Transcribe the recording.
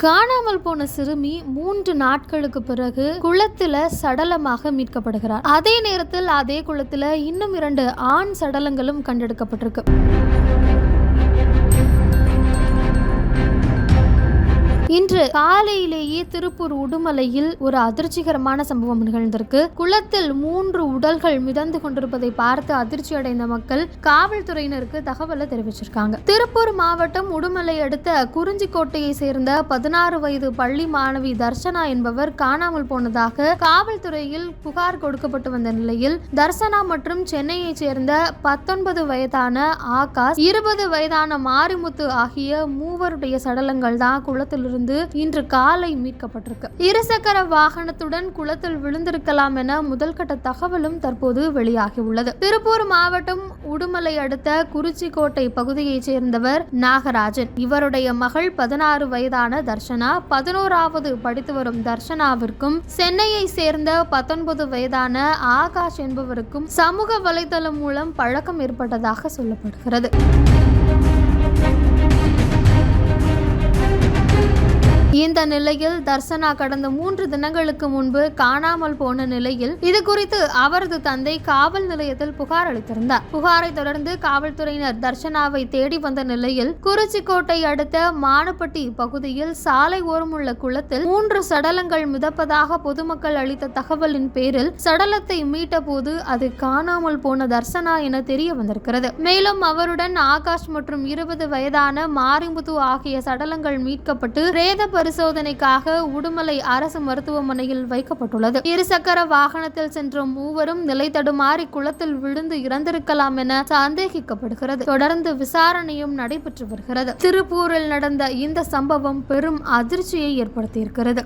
காணாமல் போன சிறுமி மூன்று நாட்களுக்கு பிறகு குளத்துல சடலமாக மீட்கப்படுகிறார். அதே நேரத்தில் அதே குளத்துல இன்னும் இரண்டு ஆண் சடலங்களும் கண்டெடுக்கப்பட்டிருக்கு. இன்று காலையிலேயே திருப்பூர் உடுமலையில் ஒரு அதிர்ச்சிகரமான சம்பவம் நிகழ்ந்திருக்கு. குளத்தில் மூன்று உடல்கள் மிதந்து கொண்டிருப்பதை பார்த்து அதிர்ச்சி அடைந்த மக்கள் காவல்துறையினருக்கு தகவலை தெரிவிச்சிருக்காங்க. திருப்பூர் மாவட்டம் உடுமலை அடுத்த குறிஞ்சிக்கோட்டையை சேர்ந்த பதினாறு வயது பள்ளி மாணவி தர்ஷனா என்பவர் காணாமல் போனதாக காவல்துறையில் புகார் கொடுக்கப்பட்டு வந்த நிலையில் தர்சனா மற்றும் சென்னையைச் சேர்ந்த பத்தொன்பது வயதான ஆகாஷ் இருபது வயதான மாரிமுத்து ஆகிய மூவருடைய சடலங்கள் தான் குளத்திலிருந்து இன்று காலை மீட்கப்பட்டிருக்கு. இருசக்கர வாகனத்துடன் குளத்தில் விழுந்திருக்கலாம் என முதல்கட்ட தகவலும் தற்போது வெளியாகி உள்ளது திருப்பூர் மாவட்டம் உடுமலை அடுத்த குறிச்சிக்கோட்டை பகுதியைச் சேர்ந்தவர் நாகராஜன். இவருடைய மகள் பதினாறு வயதான தர்ஷனா பதினோராவது படித்து வரும் தர்ஷனாவிற்கும் சென்னையை சேர்ந்த பத்தொன்பது வயதான ஆகாஷ் என்பவருக்கும் சமூக வலைதளம் மூலம் பழக்கம் ஏற்பட்டதாக சொல்லப்படுகிறது. இந்த நிலையில் தர்சனா கடந்த மூன்று தினங்களுக்கு முன்பு காணாமல் போன நிலையில் இது குறித்து அவரது தந்தை காவல் நிலையத்தில் புகார் அளித்திருந்தார். புகாரை தொடர்ந்து காவல்துறையினர் தர்சனாவை தேடி வந்த நிலையில் குறிச்சிக்கோட்டை அடுத்த மானுப்பட்டி பகுதியில் சாலை ஓரமுள்ள குளத்தில் மூன்று சடலங்கள் மிதப்பதாக பொதுமக்கள் அளித்த தகவலின் பேரில் சடலத்தை மீட்டபோது அது காணாமல் போன தர்சனா என தெரிய வந்திருக்கிறது. மேலும் அவருடன் ஆகாஷ் மற்றும் இருபது வயதான மாரிமுத்து ஆகிய சடலங்கள் மீட்கப்பட்டு பிரேத பரிசோதனைக்காக உடுமலை அரசு மருத்துவமனையில் வைக்கப்பட்டுள்ளது. இருசக்கர வாகனத்தில் சென்ற மூவரும் நிலை தடுமாறி குளத்தில் விழுந்து இறந்திருக்கலாம் என சந்தேகிக்கப்படுகிறது. தொடர்ந்து விசாரணையும் நடைபெற்று வருகிறது. திருப்பூரில் நடந்த இந்த சம்பவம் பெரும் அதிர்ச்சியை ஏற்படுத்தியிருக்கிறது.